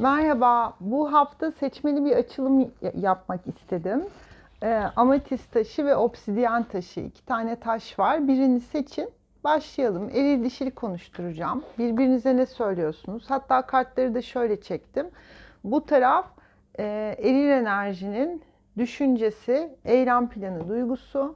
Merhaba, bu hafta seçmeli bir açılım yapmak istedim. Ee, amatist taşı ve obsidyen taşı, iki tane taş var. Birini seçin, başlayalım. Eril dişili konuşturacağım. Birbirinize ne söylüyorsunuz? Hatta kartları da şöyle çektim. Bu taraf e, eril enerjinin düşüncesi, eylem planı, duygusu.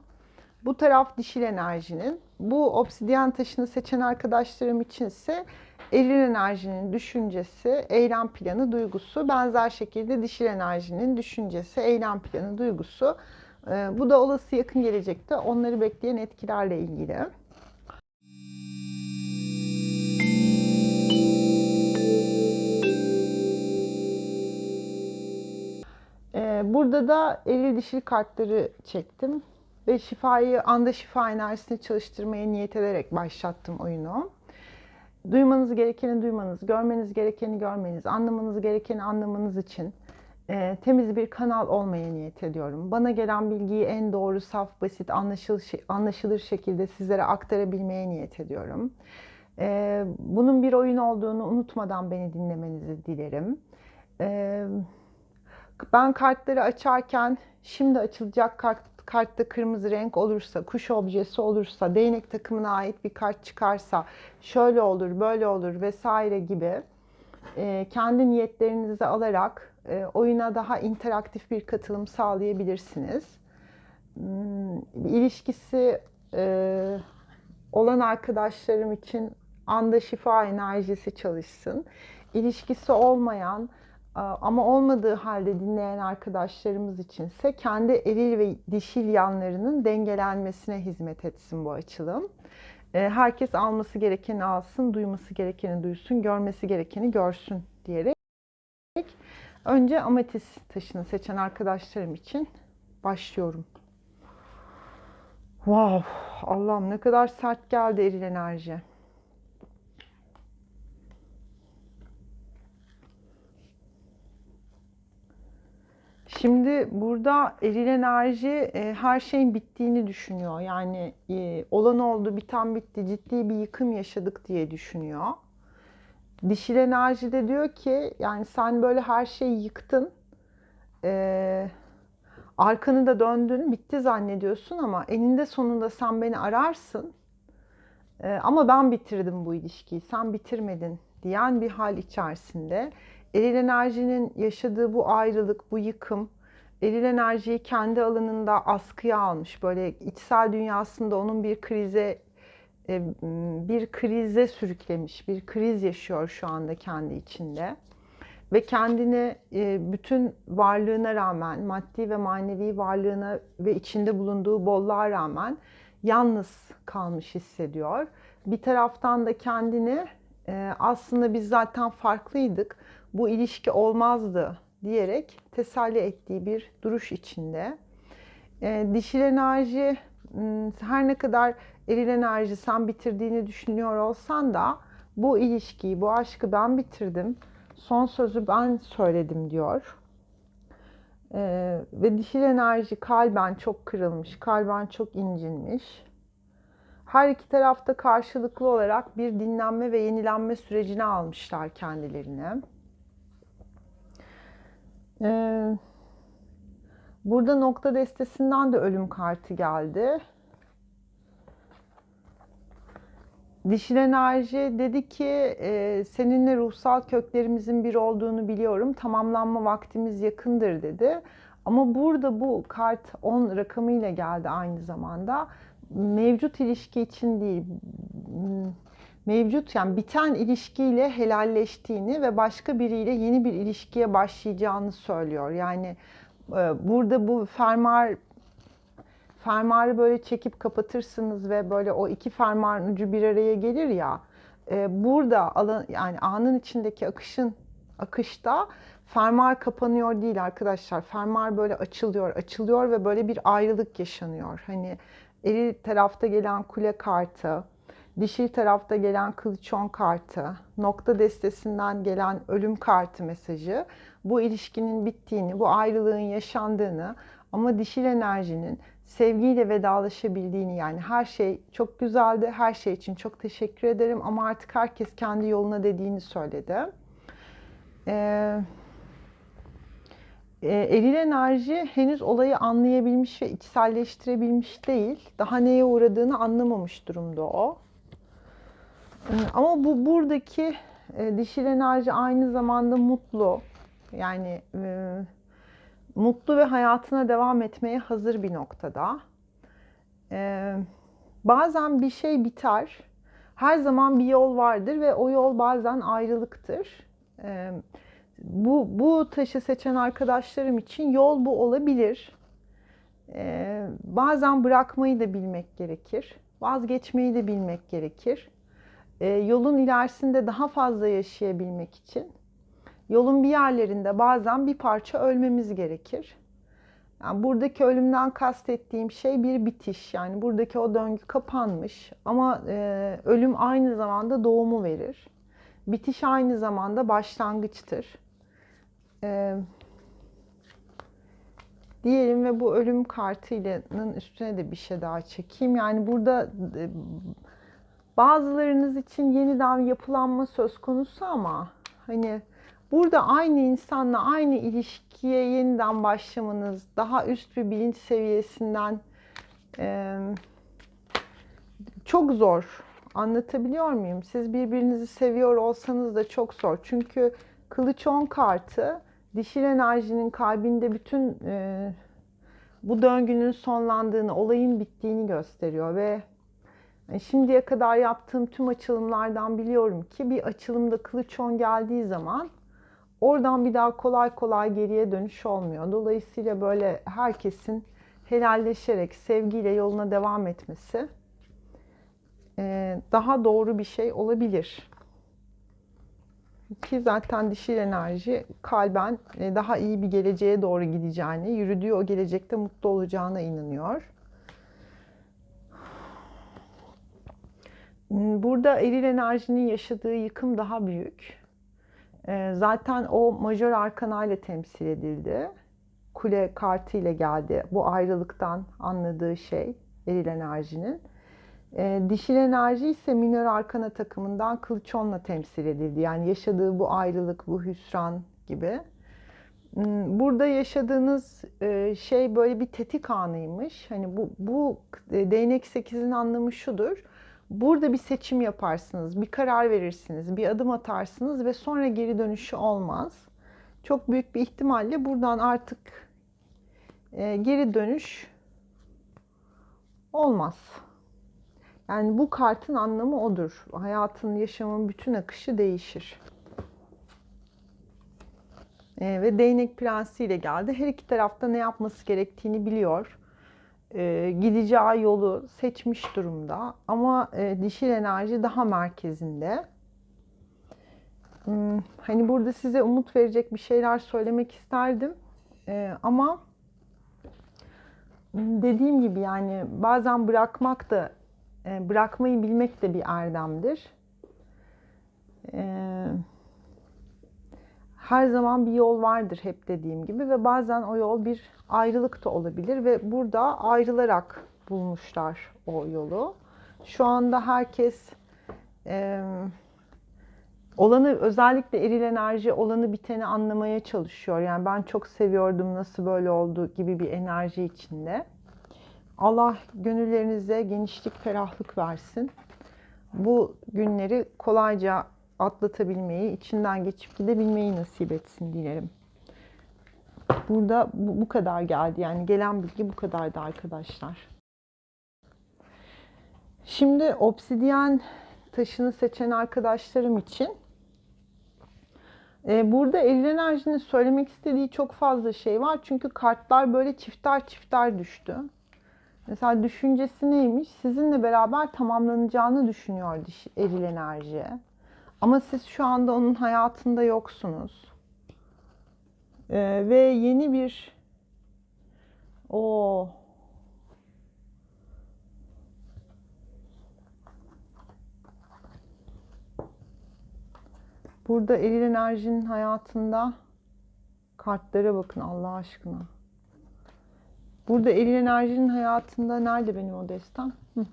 Bu taraf dişil enerjinin. Bu obsidyen taşını seçen arkadaşlarım içinse eril enerjinin düşüncesi, eylem planı, duygusu. Benzer şekilde dişil enerjinin düşüncesi, eylem planı, duygusu. Ee, Bu da olası yakın gelecekte onları bekleyen etkilerle ilgili. Ee, Burada da eril dişil kartları çektim ve şifayı anda şifa enerjisini çalıştırmaya niyet ederek başlattım oyunu. Duymanız gerekeni duymanız, görmeniz gerekeni görmeniz, anlamanız gerekeni anlamanız için e, temiz bir kanal olmaya niyet ediyorum. Bana gelen bilgiyi en doğru, saf, basit, anlaşılır, anlaşılır şekilde sizlere aktarabilmeye niyet ediyorum. E, bunun bir oyun olduğunu unutmadan beni dinlemenizi dilerim. E, ben kartları açarken şimdi açılacak kart, kartta kırmızı renk olursa, kuş objesi olursa, değnek takımına ait bir kart çıkarsa, şöyle olur, böyle olur vesaire gibi e, kendi niyetlerinizi alarak e, oyuna daha interaktif bir katılım sağlayabilirsiniz. Hmm, ilişkisi e, olan arkadaşlarım için anda şifa enerjisi çalışsın. İlişkisi olmayan ama olmadığı halde dinleyen arkadaşlarımız içinse kendi eril ve dişil yanlarının dengelenmesine hizmet etsin bu açılım. Herkes alması gerekeni alsın, duyması gerekeni duysun, görmesi gerekeni görsün diyerek önce ametist taşını seçen arkadaşlarım için başlıyorum. Wow, Allah'ım ne kadar sert geldi eril enerji. Şimdi burada eril enerji e, her şeyin bittiğini düşünüyor. Yani e, olan oldu, biten bitti, ciddi bir yıkım yaşadık diye düşünüyor. Dişil enerji de diyor ki yani sen böyle her şeyi yıktın. E, arkanı da döndün, bitti zannediyorsun ama eninde sonunda sen beni ararsın. E, ama ben bitirdim bu ilişkiyi, sen bitirmedin diyen bir hal içerisinde. Eril enerjinin yaşadığı bu ayrılık, bu yıkım, eril enerjiyi kendi alanında askıya almış. Böyle içsel dünyasında onun bir krize e, bir krize sürüklemiş, bir kriz yaşıyor şu anda kendi içinde. Ve kendini e, bütün varlığına rağmen, maddi ve manevi varlığına ve içinde bulunduğu bolluğa rağmen yalnız kalmış hissediyor. Bir taraftan da kendini e, aslında biz zaten farklıydık bu ilişki olmazdı diyerek teselli ettiği bir duruş içinde. E, dişil enerji her ne kadar eril enerji sen bitirdiğini düşünüyor olsan da bu ilişkiyi, bu aşkı ben bitirdim. Son sözü ben söyledim diyor. E, ve dişil enerji kalben çok kırılmış, kalben çok incinmiş. Her iki tarafta karşılıklı olarak bir dinlenme ve yenilenme sürecine almışlar kendilerini. Ee, burada nokta destesinden de ölüm kartı geldi. Dişil enerji dedi ki e, seninle ruhsal köklerimizin bir olduğunu biliyorum. Tamamlanma vaktimiz yakındır dedi. Ama burada bu kart 10 rakamıyla geldi aynı zamanda. Mevcut ilişki için değil, mevcut yani biten ilişkiyle helalleştiğini ve başka biriyle yeni bir ilişkiye başlayacağını söylüyor. Yani e, burada bu fermuar fermuarı böyle çekip kapatırsınız ve böyle o iki fermuarın ucu bir araya gelir ya. E, burada alan yani anın içindeki akışın akışta fermuar kapanıyor değil arkadaşlar. Fermuar böyle açılıyor, açılıyor ve böyle bir ayrılık yaşanıyor. Hani eri tarafta gelen kule kartı, dişil tarafta gelen kılıçon kartı, nokta destesinden gelen ölüm kartı mesajı bu ilişkinin bittiğini, bu ayrılığın yaşandığını ama dişil enerjinin sevgiyle vedalaşabildiğini yani her şey çok güzeldi, her şey için çok teşekkür ederim ama artık herkes kendi yoluna dediğini söyledi. Ee, e, eril enerji henüz olayı anlayabilmiş ve içselleştirebilmiş değil. Daha neye uğradığını anlamamış durumda o. Ee, Ama bu buradaki e, dişil enerji aynı zamanda mutlu. Yani e, mutlu ve hayatına devam etmeye hazır bir noktada. Ee, bazen bir şey biter. Her zaman bir yol vardır ve o yol bazen ayrılıktır. Ee, bu, bu taşı seçen arkadaşlarım için yol bu olabilir. Bazen bırakmayı da bilmek gerekir. Vazgeçmeyi de bilmek gerekir. Ee, yolun ilerisinde daha fazla yaşayabilmek için yolun bir yerlerinde bazen bir parça ölmemiz gerekir. Yani buradaki ölümden kastettiğim şey bir bitiş. Yani buradaki o döngü kapanmış ama e, ölüm aynı zamanda doğumu verir. Bitiş aynı zamanda başlangıçtır. E, diyelim ve bu ölüm kartının üstüne de bir şey daha çekeyim. Yani burada e, bazılarınız için yeniden yapılanma söz konusu ama hani burada aynı insanla aynı ilişkiye yeniden başlamanız, daha üst bir bilinç seviyesinden e, çok zor. Anlatabiliyor muyum? Siz birbirinizi seviyor olsanız da çok zor. Çünkü Kılıç 10 kartı dişil enerjinin kalbinde bütün e, bu döngünün sonlandığını, olayın bittiğini gösteriyor ve şimdiye kadar yaptığım tüm açılımlardan biliyorum ki bir açılımda kılıç 10 geldiği zaman oradan bir daha kolay kolay geriye dönüş olmuyor. Dolayısıyla böyle herkesin helalleşerek, sevgiyle yoluna devam etmesi e, daha doğru bir şey olabilir. Ki zaten dişil enerji kalben e, daha iyi bir geleceğe doğru gideceğini, yürüdüğü o gelecekte mutlu olacağına inanıyor. Burada eril enerjinin yaşadığı yıkım daha büyük. E, Zaten o majör arkana ile temsil edildi. Kule kartı ile geldi. Bu ayrılıktan anladığı şey eril enerjinin. E, dişil enerji ise minör arkana takımından kılıç onla temsil edildi. Yani yaşadığı bu ayrılık, bu hüsran gibi. Hmm, Burada yaşadığınız e, şey böyle bir tetik anıymış. Hani bu, bu e, değnek 8'in anlamı şudur. Burada bir seçim yaparsınız, bir karar verirsiniz, bir adım atarsınız ve sonra geri dönüşü olmaz. Çok büyük bir ihtimalle buradan artık e, geri dönüş olmaz. Yani bu kartın anlamı odur. Hayatın, yaşamın bütün akışı değişir. E, ve değnek prensiyle geldi. Her iki tarafta ne yapması gerektiğini biliyor. E, gideceği yolu seçmiş durumda. Ama e, dişil enerji daha merkezinde. Hmm, hani burada size umut verecek bir şeyler söylemek isterdim. E, ama dediğim gibi yani bazen bırakmak da e, bırakmayı bilmek de bir erdemdir. E, her zaman bir yol vardır hep dediğim gibi ve bazen o yol bir ayrılık da olabilir ve burada ayrılarak bulmuşlar o yolu. Şu anda herkes e, olanı özellikle eril enerji olanı biteni anlamaya çalışıyor. Yani ben çok seviyordum nasıl böyle oldu gibi bir enerji içinde. Allah gönüllerinize genişlik, ferahlık versin. Bu günleri kolayca atlatabilmeyi, içinden geçip gidebilmeyi nasip etsin dilerim. Burada bu, bu kadar geldi. Yani gelen bilgi bu kadardı arkadaşlar. Şimdi obsidyen taşını seçen arkadaşlarım için e, burada eril enerjinin söylemek istediği çok fazla şey var. Çünkü kartlar böyle çifter çifter düştü. Mesela düşüncesi neymiş? Sizinle beraber tamamlanacağını düşünüyor eril enerji. Ama siz şu anda onun hayatında yoksunuz. Ee, ve yeni bir o Burada eril enerjinin hayatında kartlara bakın Allah aşkına. Burada eril enerjinin hayatında nerede benim o destem? Hı.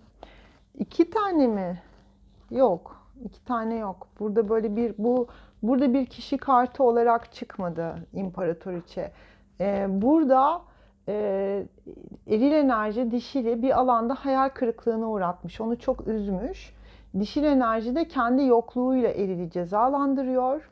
İki tane mi? Yok. İki tane yok. Burada böyle bir bu Burada bir kişi kartı olarak çıkmadı imparatoriçe. Ee, burada e, eril enerji dişili bir alanda hayal kırıklığına uğratmış. Onu çok üzmüş. Dişil enerji de kendi yokluğuyla erili cezalandırıyor.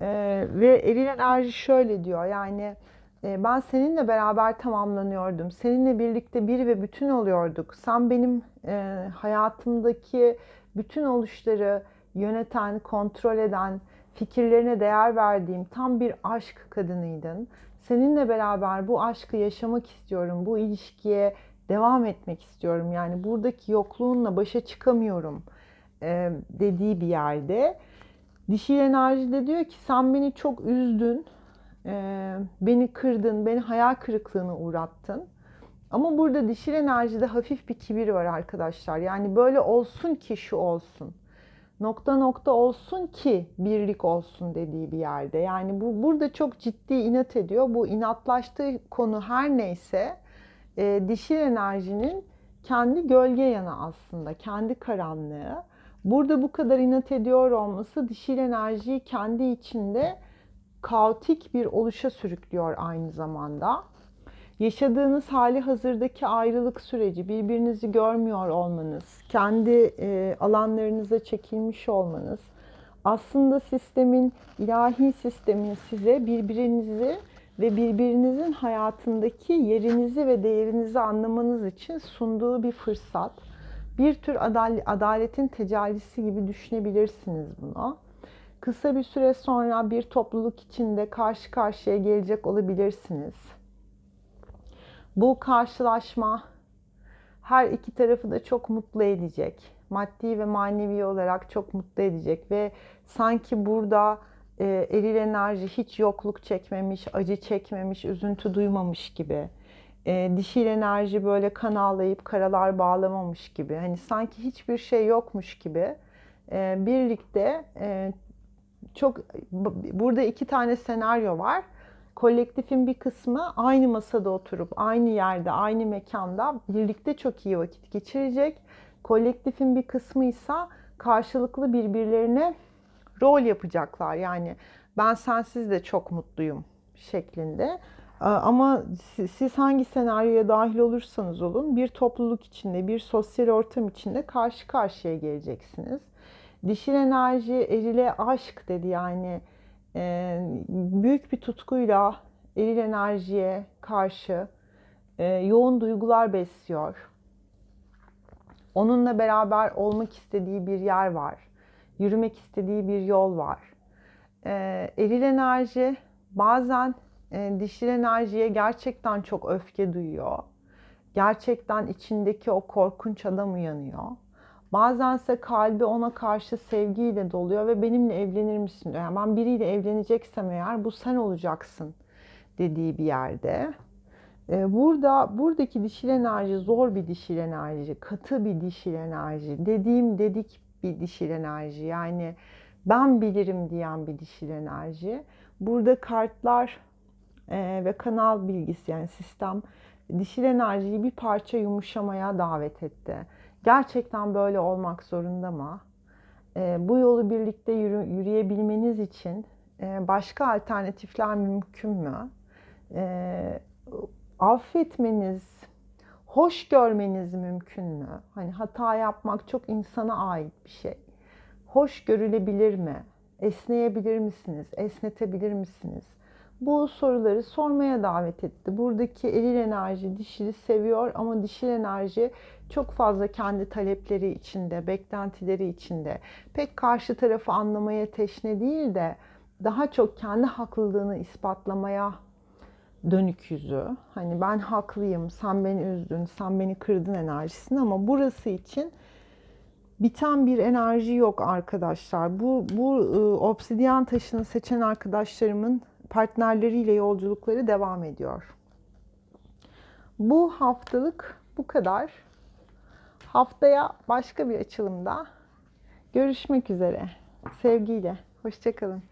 Ee, ve eril enerji şöyle diyor yani e, ben seninle beraber tamamlanıyordum. Seninle birlikte bir ve bütün oluyorduk. Sen benim e, hayatımdaki bütün oluşları yöneten, kontrol eden, fikirlerine değer verdiğim tam bir aşk kadınıydın. Seninle beraber bu aşkı yaşamak istiyorum. Bu ilişkiye devam etmek istiyorum. Yani buradaki yokluğunla başa çıkamıyorum e, dediği bir yerde. Dişil enerji de diyor ki sen beni çok üzdün, e, beni kırdın, beni hayal kırıklığına uğrattın. Ama burada dişil enerjide hafif bir kibir var arkadaşlar. Yani böyle olsun ki şu olsun. Nokta nokta olsun ki birlik olsun dediği bir yerde. Yani bu burada çok ciddi inat ediyor. Bu inatlaştığı konu her neyse e, dişil enerjinin kendi gölge yanı aslında, kendi karanlığı. Burada bu kadar inat ediyor olması dişil enerjiyi kendi içinde kaotik bir oluşa sürüklüyor aynı zamanda. Yaşadığınız hali hazırdaki ayrılık süreci, birbirinizi görmüyor olmanız, kendi e, alanlarınıza çekilmiş olmanız, aslında sistemin, ilahi sistemin size birbirinizi ve birbirinizin hayatındaki yerinizi ve değerinizi anlamanız için sunduğu bir fırsat. Bir tür adaletin tecellisi gibi düşünebilirsiniz bunu. Kısa bir süre sonra bir topluluk içinde karşı karşıya gelecek olabilirsiniz. Bu karşılaşma her iki tarafı da çok mutlu edecek. Maddi ve manevi olarak çok mutlu edecek ve sanki burada e, eril enerji hiç yokluk çekmemiş, acı çekmemiş, üzüntü duymamış gibi. E, dişil enerji böyle kan ağlayıp karalar bağlamamış gibi. Hani sanki hiçbir şey yokmuş gibi. E, birlikte e, çok burada iki tane senaryo var. Kolektifin bir kısmı aynı masada oturup aynı yerde, aynı mekanda birlikte çok iyi vakit geçirecek. Kolektifin bir kısmı ise karşılıklı birbirlerine rol yapacaklar. Yani ben sensiz de çok mutluyum şeklinde. Ama siz hangi senaryoya dahil olursanız olun bir topluluk içinde, bir sosyal ortam içinde karşı karşıya geleceksiniz. Dişil enerji erile aşk dedi yani büyük bir tutkuyla eril enerjiye karşı e, yoğun duygular besliyor. Onunla beraber olmak istediği bir yer var. Yürümek istediği bir yol var. E, eril enerji bazen e, dişil enerjiye gerçekten çok öfke duyuyor. Gerçekten içindeki o korkunç adam uyanıyor. Bazense kalbi ona karşı sevgiyle doluyor ve benimle evlenir misin diyor. Yani ben biriyle evleneceksem eğer bu sen olacaksın dediği bir yerde. Ee, burada buradaki dişil enerji zor bir dişil enerji, katı bir dişil enerji, dediğim dedik bir dişil enerji. Yani ben bilirim diyen bir dişil enerji. Burada kartlar e, ve kanal bilgisi yani sistem dişil enerjiyi bir parça yumuşamaya davet etti Gerçekten böyle olmak zorunda mı? E, bu yolu birlikte yürü, yürüyebilmeniz için e, başka alternatifler mümkün mü? E, affetmeniz, hoş görmeniz mümkün mü? Hani hata yapmak çok insana ait bir şey. Hoş görülebilir mi? Esneyebilir misiniz? Esnetebilir misiniz? Bu soruları sormaya davet etti. Buradaki eril enerji dişili seviyor ama dişil enerji çok fazla kendi talepleri içinde, beklentileri içinde. Pek karşı tarafı anlamaya teşne değil de daha çok kendi haklılığını ispatlamaya dönük yüzü. Hani ben haklıyım, sen beni üzdün, sen beni kırdın enerjisini ama burası için biten bir enerji yok arkadaşlar. Bu bu ıı, obsidyen taşını seçen arkadaşlarımın partnerleriyle yolculukları devam ediyor. Bu haftalık bu kadar. Haftaya başka bir açılımda görüşmek üzere. Sevgiyle. Hoşçakalın.